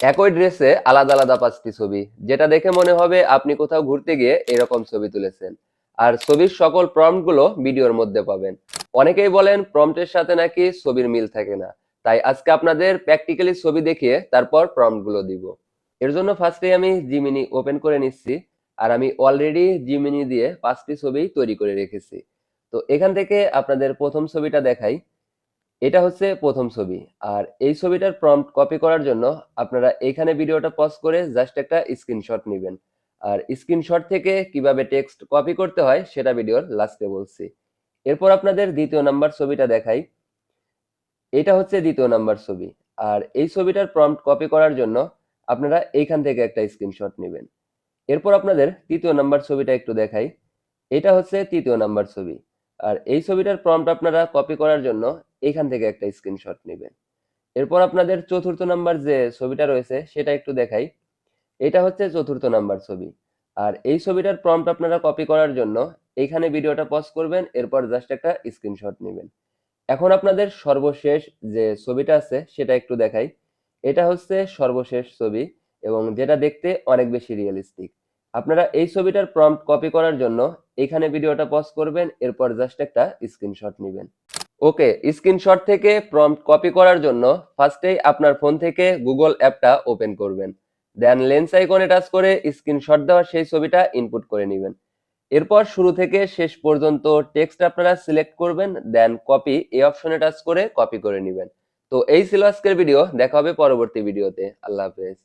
একই ড্রেসে আলাদা আলাদা পাঁচটি ছবি, যেটা দেখে মনে হবে আপনি কোথাও ঘুরতে গিয়ে এরকম ছবি তুলেছেন। আর ছবির সকল প্রম্পটগুলো ভিডিওর মধ্যে পাবেন। অনেকেই বলেন প্রম্পটের সাথে নাকি ছবির মিল থাকে না। তাই আজকে আপনাদের প্র্যাকটিক্যালি ছবি দেখিয়ে তারপর প্রম্পটগুলো দিব। এর জন্য ফার্স্টে আমি জিমিনি ওপেন করে নিচ্ছি, আর আমি অলরেডি জিমিনি দিয়ে পাঁচটি ছবি তৈরি করে রেখেছি। তো এখান থেকে আপনাদের প্রথম ছবিটা দেখাই। এটা হচ্ছে প্রথম ছবি। আর এই ছবিটার প্রম্পট কপি করার জন্য আপনারা এখানে ভিডিওটা পজ করে জাস্ট একটা স্ক্রিনশট নেবেন। আর স্ক্রিনশট থেকে কীভাবে টেক্সট কপি করতে হয় সেটা ভিডিওর লাস্টে বলছি। এরপর আপনাদের দ্বিতীয় নাম্বার ছবিটা দেখাই। এটা হচ্ছে দ্বিতীয় নাম্বার ছবি। আর এই ছবিটার প্রম্পট কপি করার জন্য আপনারা এইখান থেকে একটা স্ক্রিনশট নেবেন। এরপর আপনাদের তৃতীয় নাম্বার ছবিটা একটু দেখাই। এটা হচ্ছে তৃতীয় নাম্বার ছবি। আর এই ছবিটার প্রম্পট আপনারা কপি করার জন্য এইখান থেকে একটা স্ক্রিনশট নেবেন। এরপর আপনাদের চতুর্থ নাম্বার যে ছবিটা রয়েছে, সেটা একটু দেখাই। এটা হচ্ছে চতুর্থ নাম্বার ছবি। আর এই ছবিটার প্রম্পট আপনারা কপি করার জন্য এইখানে ভিডিওটা পজ করবেন, এরপর জাস্ট একটা স্ক্রিনশট নেবেন। এখন আপনাদের সর্বশেষ যে ছবিটা আছে, সেটা একটু দেখাই। এটা হচ্ছে সর্বশেষ ছবি এবং যেটা দেখতে অনেক বেশি রিয়েলিস্টিক আপনারা এই ছবিটার প্রম্পট কপি করার জন্য এখানে ভিডিওটা পজ করবেন, এরপর জাস্ট একটা স্ক্রিনশট নেবেন। ওকে, স্ক্রিনশট থেকে প্রম্পট কপি করার জন্য ফার্স্টেই আপনার ফোন থেকে গুগল অ্যাপটা ওপেন করবেন। দেন লেন্স আইকনে টাচ করে স্ক্রিনশট দেওয়া সেই ছবিটা ইনপুট করে নেবেন। এরপর শুরু থেকে শেষ পর্যন্ত টেক্সট আপনারা সিলেক্ট করবেন দেন কপি এই অপশনে টাচ করে কপি করে নেবেন। তো এই ছিল আজকের ভিডিও দেখা হবে পরবর্তী ভিডিওতে আল্লাহ হাফেজ।